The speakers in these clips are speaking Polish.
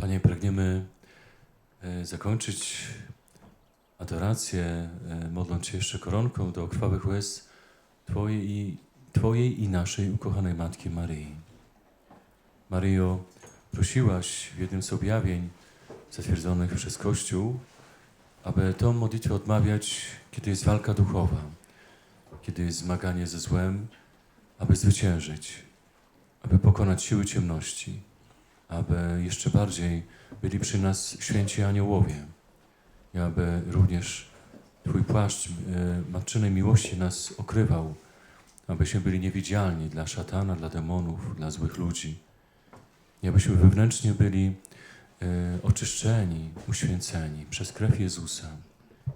Panie, pragniemy e, zakończyć adorację, e, modląc się jeszcze koronką do krwawych łez Twojej i, Twojej i naszej ukochanej Matki Maryi. Maryjo, prosiłaś w jednym z objawień zatwierdzonych przez Kościół, aby tą modlitwę odmawiać, kiedy jest walka duchowa, kiedy jest zmaganie ze złem, aby zwyciężyć, aby pokonać siły ciemności, aby jeszcze bardziej byli przy nas święci aniołowie i aby również Twój płaszcz e, matczynej miłości nas okrywał, abyśmy byli niewidzialni dla szatana, dla demonów, dla złych ludzi i abyśmy wewnętrznie byli e, oczyszczeni, uświęceni przez krew Jezusa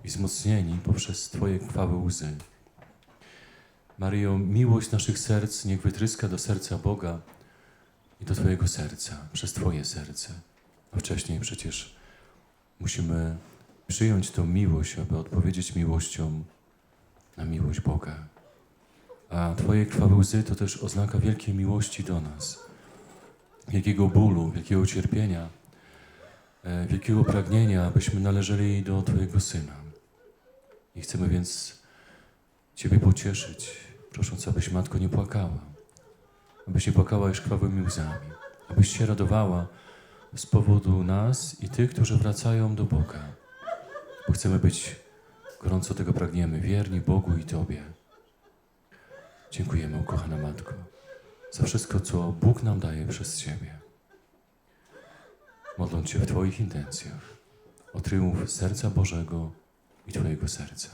i wzmocnieni poprzez Twoje krwawe łzy. Maryjo, miłość naszych serc niech wytryska do serca Boga i do Twojego serca, przez Twoje serce. Wcześniej przecież musimy przyjąć tą miłość, aby odpowiedzieć miłością na miłość Boga. A Twoje krwawe łzy to też oznaka wielkiej miłości do nas, wielkiego bólu, wielkiego cierpienia, e, wielkiego pragnienia, abyśmy należeli do Twojego Syna. I chcemy więc Ciebie pocieszyć, prosząc, abyś Matko nie płakała, abyś nie płakała już krwawymi łzami, abyś się radowała z powodu nas i tych, którzy wracają do Boga, bo chcemy być, gorąco tego pragniemy, wierni Bogu i Tobie. Dziękujemy, ukochana Matko, za wszystko, co Bóg nam daje przez Ciebie. Modląc się w Twoich intencjach o triumf serca Bożego i Twojego serca.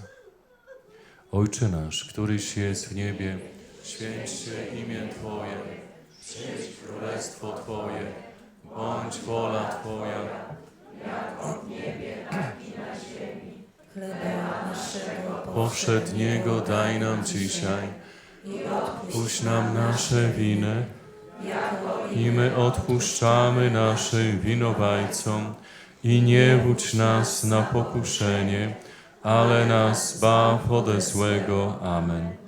Ojcze nasz, któryś jest w niebie, święć się imię Twoje, przyjdź królestwo Twoje, bądź wola Twoja, Chleba naszego powszedniego daj nam dzisiaj, puść nam nasze winy, i my odpuszczamy naszym winowajcom, i nie wódź nas na pokuszenie, ale nas zbaw ode złego. Amen.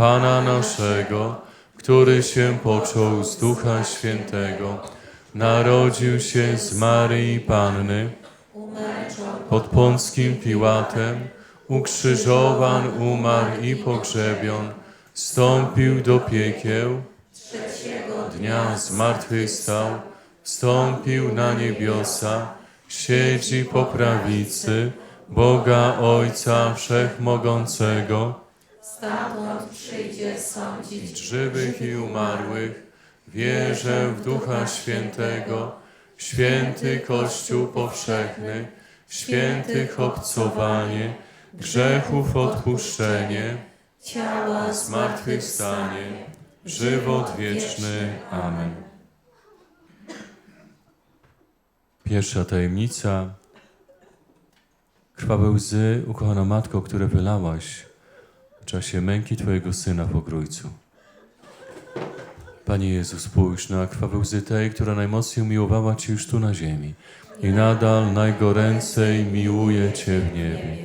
Pana naszego, który się począł z Ducha Świętego, narodził się z Maryi Panny, pod Pąckim Piłatem, ukrzyżowan, umarł i pogrzebion, wstąpił do piekieł, dnia zmartwychwstał, wstąpił na niebiosa, siedzi po prawicy Boga Ojca Wszechmogącego, Stamtąd przyjdzie sądzić żywych i umarłych, wierzę w Ducha Świętego, święty Kościół powszechny, świętych obcowanie, grzechów odpuszczenie, ciała zmartwychwstanie, żywot wieczny. Amen. Pierwsza tajemnica. Krwawe łzy, ukochana Matko, które wylałaś czasie męki Twojego Syna w Ogrójcu. Panie Jezu, spójrz na krwawe łzy tej, która najmocniej umiłowała Cię już tu na ziemi i nadal najgoręcej miłuje Cię w niebie.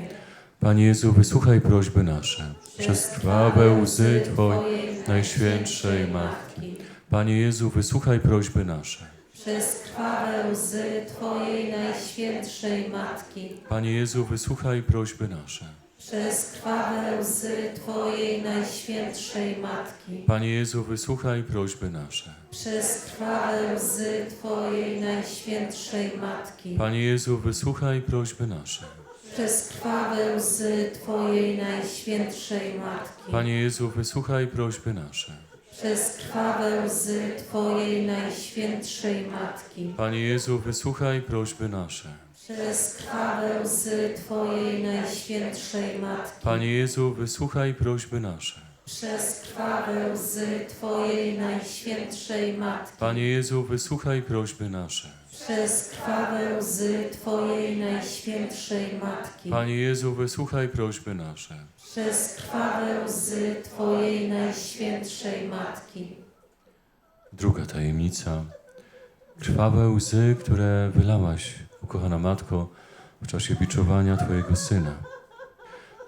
Panie Jezu, wysłuchaj prośby nasze przez krwawe łzy Twojej Najświętszej Matki. Panie Jezu, wysłuchaj prośby nasze. przez krwawe łzy Twojej Najświętszej Matki, Panie Jezu, wysłuchaj prośby nasze. Przez krwawe łzy Twojej Najświętszej Matki, Panie Jezu, wysłuchaj prośby nasze. przez krwawe łzy Twojej Najświętszej Matki, Panie Jezu, wysłuchaj prośby nasze. przez krwawe łzy Twojej Najświętszej Matki, Panie Jezu, wysłuchaj prośby nasze. przez krwawe łzy Twojej Najświętszej Matki, Panie Jezu, wysłuchaj prośby nasze. Przez krwawe łzy Twojej Najświętszej Matki, Panie Jezu, wysłuchaj prośby nasze. przez krwawe łzy Twojej Najświętszej Matki, Panie Jezu, wysłuchaj prośby nasze. przez krwawe łzy Twojej Najświętszej Matki, Panie Jezu, wysłuchaj prośby nasze. przez krwawe łzy Twojej Najświętszej Matki, Druga tajemnica. Krwawe łzy, które wylałaś, ukochana Matko, w czasie biczowania Twojego Syna.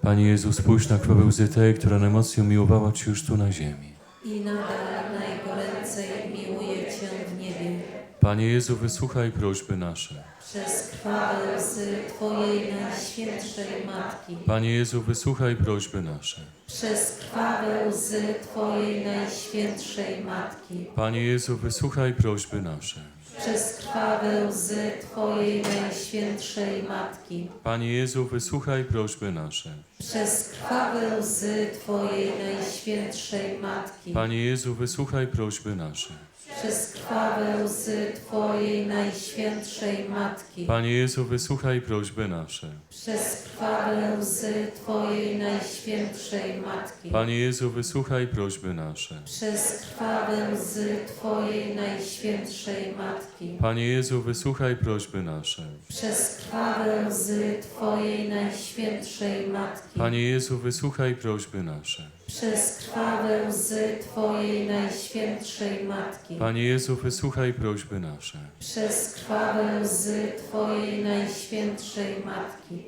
Panie Jezu, spójrz na krwawe łzy tej, która najmocniej umiłowała Cię już tu na ziemi. i nadal najgoręcej miłuję Cię w niebie. Panie Jezu, wysłuchaj prośby nasze. Przez krwawe łzy Twojej Najświętszej Matki, Panie Jezu, wysłuchaj prośby nasze. przez krwawe łzy Twojej Najświętszej Matki, Panie Jezu, wysłuchaj prośby nasze. Przez krwawe łzy Twojej Najświętszej Matki, Panie Jezu, wysłuchaj prośby nasze. przez krwawe łzy Twojej Najświętszej Matki, Panie Jezu, wysłuchaj prośby nasze. Przez krwawe łzy Twojej Najświętszej Matki, Panie Jezu, wysłuchaj prośby nasze. przez krwawe łzy Twojej Najświętszej Matki, Panie Jezu, wysłuchaj prośby nasze. przez krwawe łzy Twojej Najświętszej Matki, Panie Jezu, wysłuchaj prośby nasze. przez krwawe łzy Twojej Najświętszej Matki, Panie Jezu, wysłuchaj prośby nasze. przez krwawe łzy Twojej Najświętszej Matki, Panie Jezu, wysłuchaj prośby nasze. przez krwawe łzy Twojej Najświętszej Matki,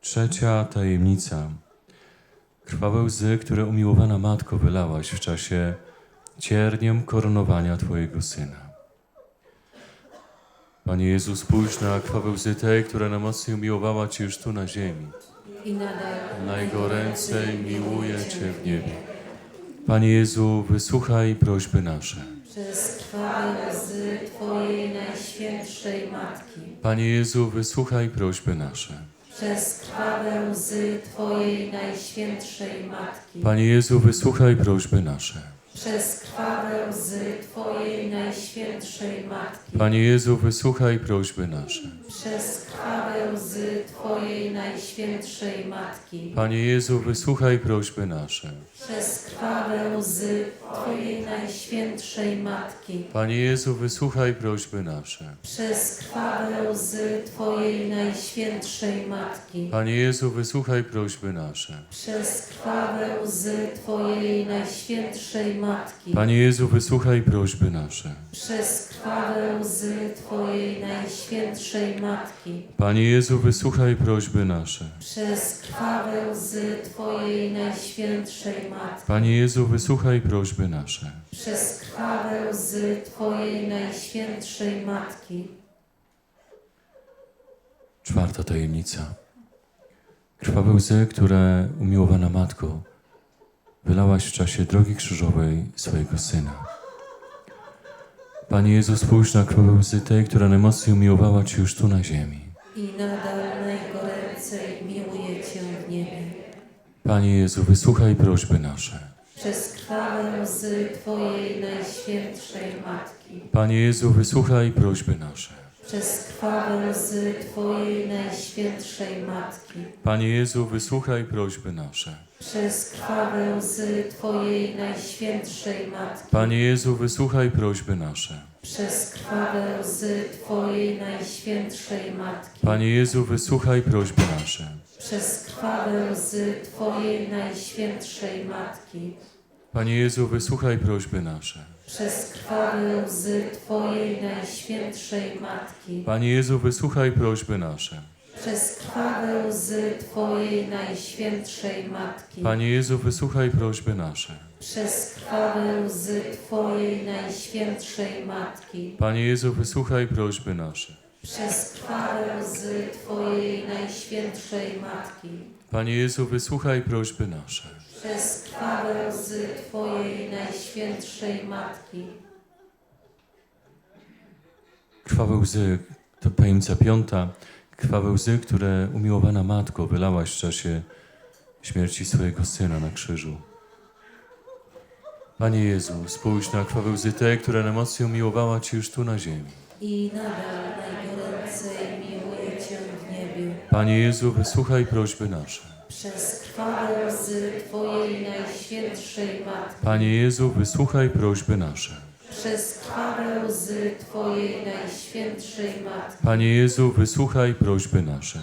Trzecia tajemnica. Krwawe łzy, które umiłowana Matko wylałaś w czasie cierniem koronowania Twojego Syna. Panie Jezu, spójrz na krwawe łzy tej, która najmocniej umiłowała Cię już tu na ziemi. i nadal Najgoręcej miłuje Cię w niebie. Panie Jezu, wysłuchaj prośby nasze. przez krwawe łzy Twojej Najświętszej Matki, Panie Jezu, wysłuchaj prośby nasze. przez krwawe łzy Twojej Najświętszej Matki, Panie Jezu, wysłuchaj prośby nasze. Przez krwawe łzy Twojej Najświętszej Matki, Panie Jezu, wysłuchaj prośby nasze. przez krwawe łzy Twojej Najświętszej Matki, Panie Jezu, wysłuchaj prośby nasze. Przez krwawe łzy Twojej Najświętszej Matki, Panie Jezu, wysłuchaj prośby nasze. przez krwawe łzy Twojej Najświętszej Matki, Panie Jezu, wysłuchaj prośby nasze. przez krwawe łzy Twojej Najświętszej Matki, Panie Jezu, wysłuchaj prośby nasze. przez krwawe łzy Twojej Najświętszej Matki, Panie Jezu, wysłuchaj prośby nasze. przez krwawe łzy Twojej Najświętszej Matki, Panie Jezu, wysłuchaj prośby nasze. przez krwawe łzy Twojej Najświętszej Matki, Czwarta tajemnica. Krwawe łzy, które umiłowana Matko wylałaś w czasie drogi krzyżowej swojego Syna. Panie Jezu, spójrz na krwawe łzy tej, która najmocniej umiłowała Cię już tu na ziemi. i nadal najgoręcej niebie. Panie Jezu, wysłuchaj prośby nasze. Przez krwawe łzy Twojej Najświętszej Matki, Panie Jezu, wysłuchaj prośby nasze. przez krwawe łzy Twojej Najświętszej Matki, Panie Jezu, wysłuchaj prośby nasze. przez krwawe łzy Twojej Najświętszej Matki, Panie Jezu, wysłuchaj prośby nasze. Przez krwawe łzy Twojej Najświętszej Matki, Panie Jezu, wysłuchaj prośby nasze. przez krwawe łzy Twojej Najświętszej Matki, Panie Jezu, wysłuchaj prośby nasze. przez krwawe łzy Twojej Najświętszej Matki, Panie Jezu, wysłuchaj prośby nasze. przez krwawe łzy Twojej Najświętszej Matki, Panie Jezu, wysłuchaj prośby nasze. Przez krwawe łzy Twojej Najświętszej Matki, Panie Jezu, wysłuchaj prośby nasze. przez krwawe łzy Twojej Najświętszej Matki, Panie Jezu, wysłuchaj prośby nasze. przez krwawe łzy Twojej Najświętszej Matki, Krwawe łzy, to tajemnica piąta. Krwawe łzy, które umiłowana Matko wylałaś w czasie śmierci swojego Syna na krzyżu. Panie Jezu, spójrz na krwawe łzy tej, która najmocniej umiłowała Cię już tu na ziemi. i nadal najgoręcej miłuję Cię w niebie. Panie Jezu, wysłuchaj prośby nasze. Przez krwawe łzy Twojej Najświętszej Matki, Panie Jezu, wysłuchaj prośby nasze. przez krwawe łzy Twojej Najświętszej Matki, Panie Jezu, wysłuchaj prośby nasze.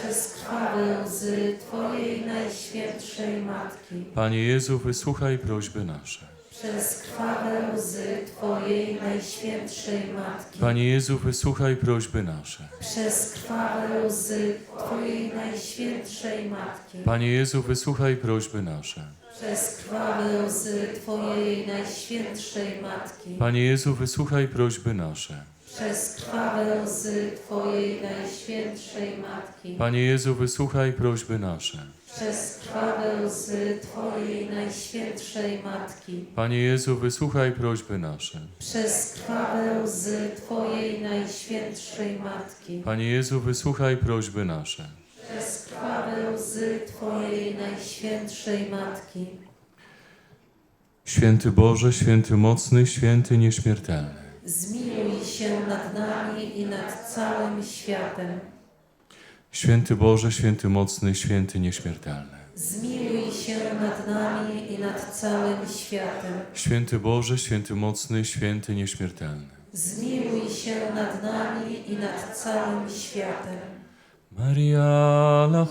przez krwawe łzy Twojej Najświętszej Matki, Panie Jezu, wysłuchaj prośby nasze. Przez krwawe łzy Twojej Najświętszej Matki, Panie Jezu, wysłuchaj prośby nasze. przez krwawe łzy Twojej Najświętszej Matki, Panie Jezu, wysłuchaj prośby nasze. przez krwawe łzy Twojej Najświętszej Matki, Panie Jezu, wysłuchaj prośby nasze. przez krwawe łzy Twojej Najświętszej Matki, Panie Jezu, wysłuchaj prośby nasze. Przez krwawe łzy Twojej Najświętszej Matki, Panie Jezu, wysłuchaj prośby nasze. przez krwawe łzy Twojej Najświętszej Matki, Panie Jezu, wysłuchaj prośby nasze. przez krwawe łzy Twojej Najświętszej Matki, Święty Boże, święty mocny, święty nieśmiertelny. zmiłuj się nad nami i nad całym światem. Święty Boże, święty mocny, święty nieśmiertelny. Zmiłuj się nad nami i nad całym światem. Święty Boże, święty mocny, święty nieśmiertelny. Zmiłuj się nad nami i nad całym światem. Maria la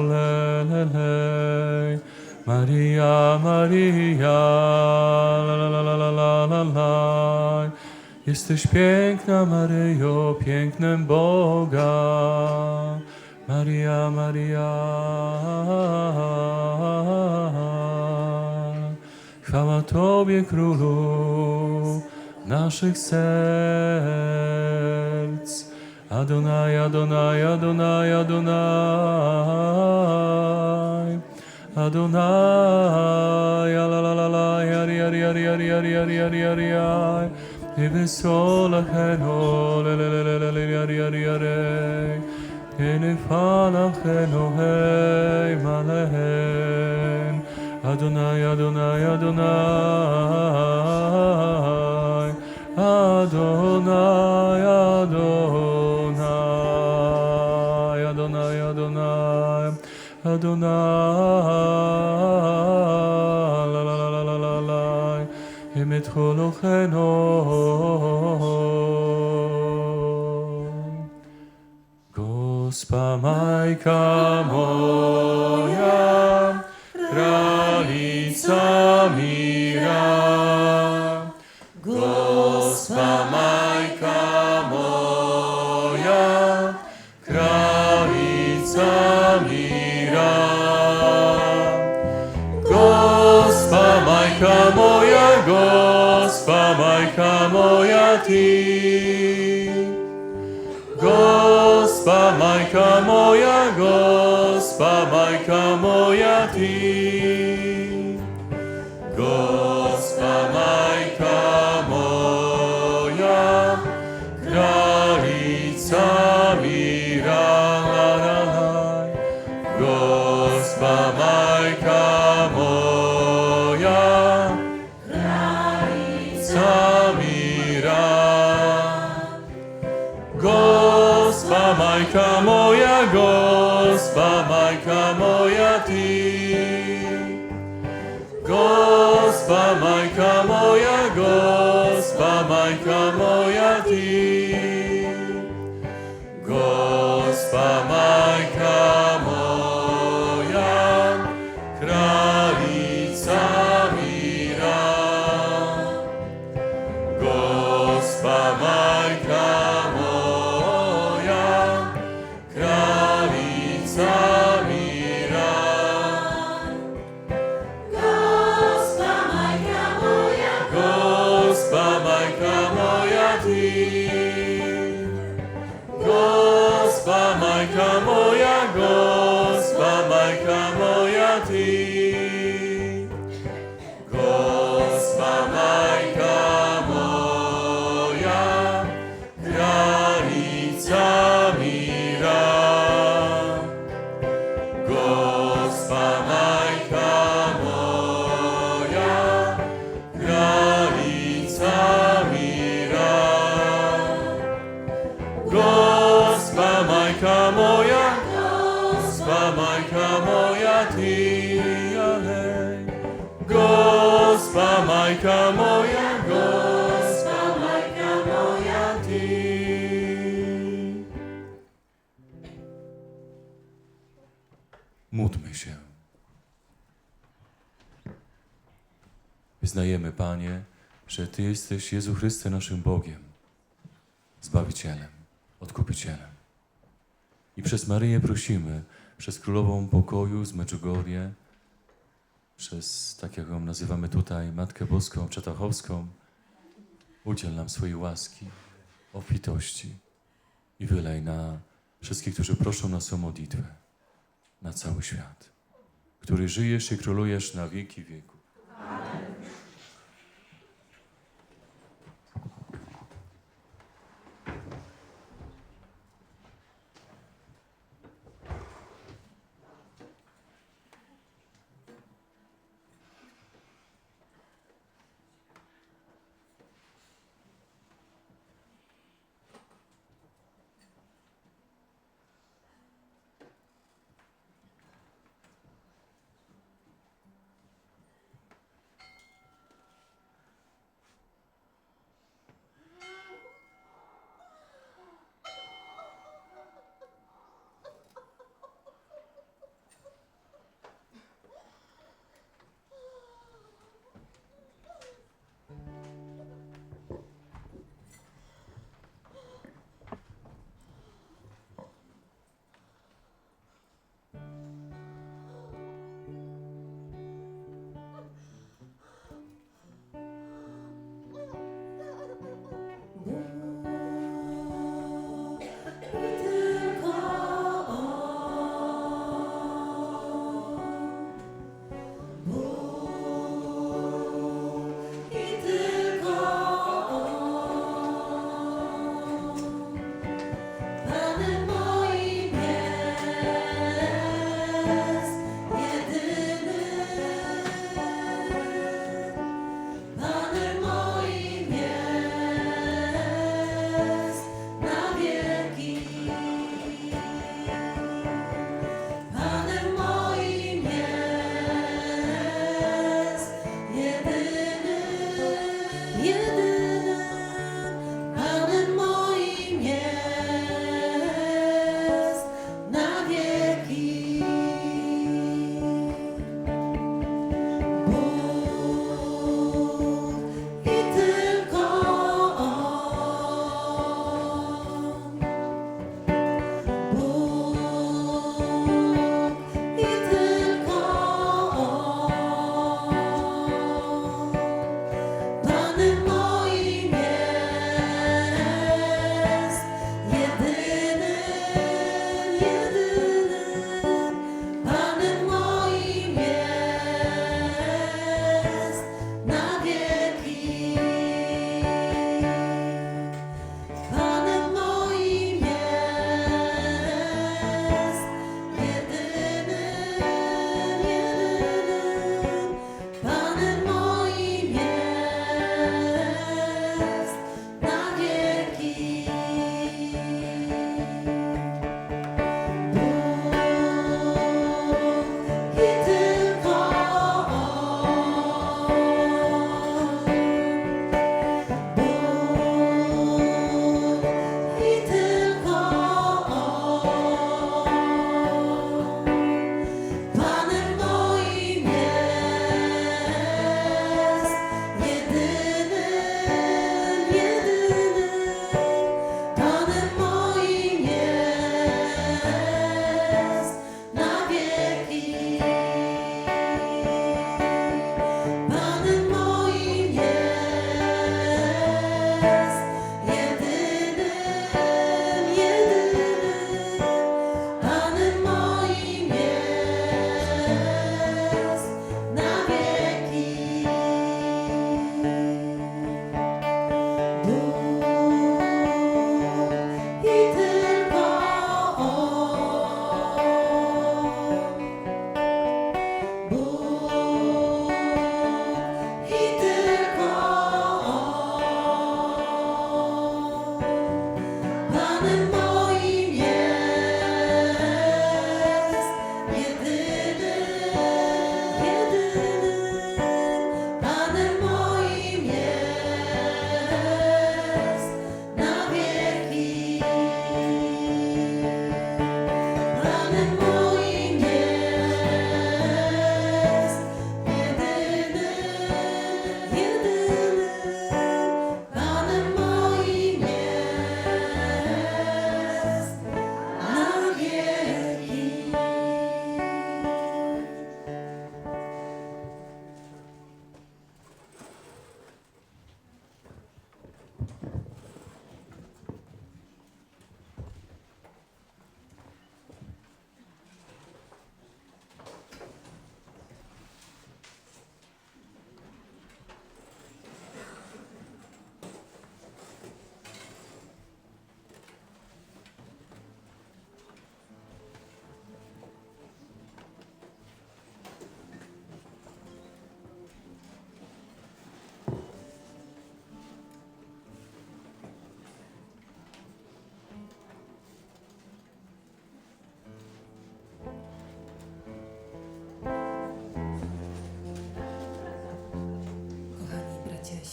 le, le, le. Maria, Maria, la la la la la la. Jesteś piękna, Maryjo, pięknem Boga. Maria, Maria. Chwała Tobie, Królu naszych serc. Adonai, Adonai, Adonai, Adonai. Adonai, la la la la, yari yari yari yari yari yari yari yari. Eve sola heno, le le le yari. Ene fala heno, hey malehen. Adonai, Adonai, Adonai. Adonai, Adonai, Adonai, Adonai, Adonai, Tolocheno. Gospa Maika moja, Ty. Gospa Majka moja, Gospa Majka moja Ty. Majka moja, Gospa Majka moja Ty. Gospa Majka moja, Gospa Majka moja like a Módlmy się. Wyznajemy, Panie, że Ty jesteś Jezu Chryste naszym Bogiem, Zbawicielem, Odkupicielem. I przez Maryję prosimy, przez Królową Pokoju z Medjugorje, przez, tak jak ją nazywamy tutaj, Matkę Boską Czetachowską, udziel nam swojej łaski, obfitości i wylej na wszystkich, którzy proszą nas o modlitwę, na cały świat, który żyjesz i królujesz na wieki wieku. Falling by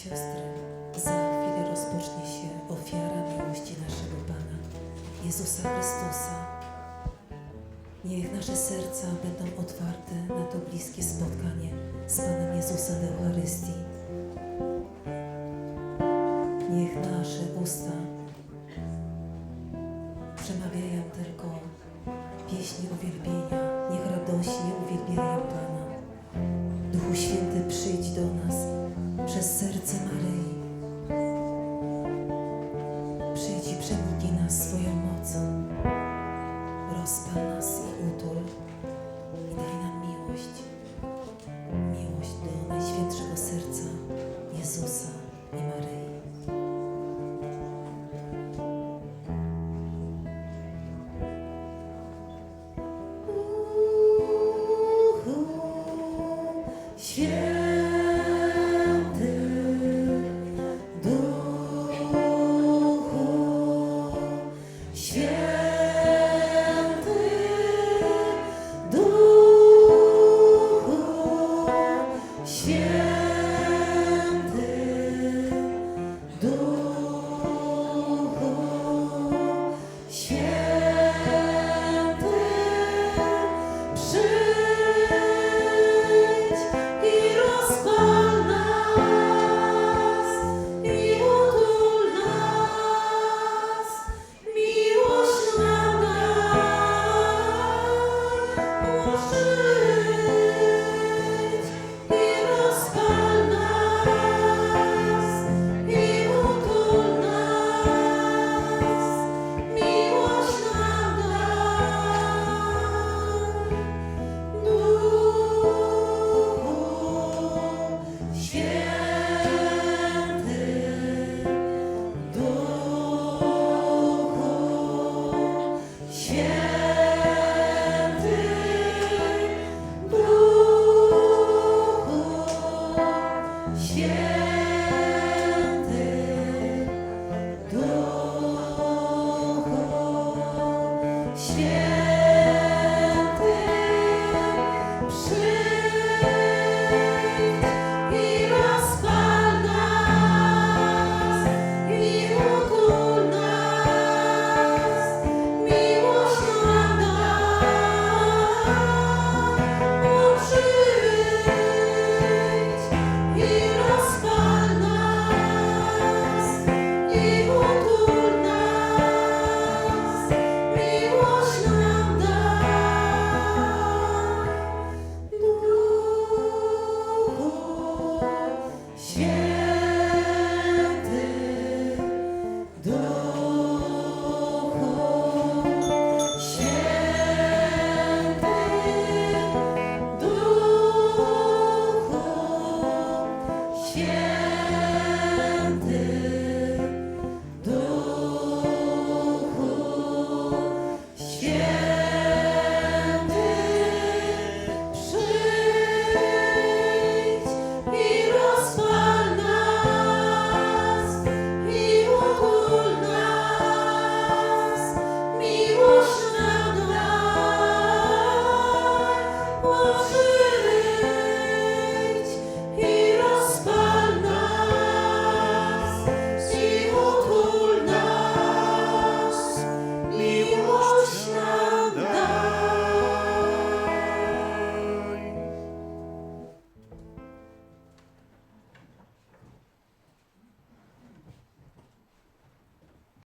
siostry, za chwilę rozpocznie się ofiara miłości naszego Pana, Jezusa Chrystusa. Niech nasze serca będą otwarte na to bliskie spotkanie z Panem Jezusem Eucharystii. Niech nasze usta Yeah.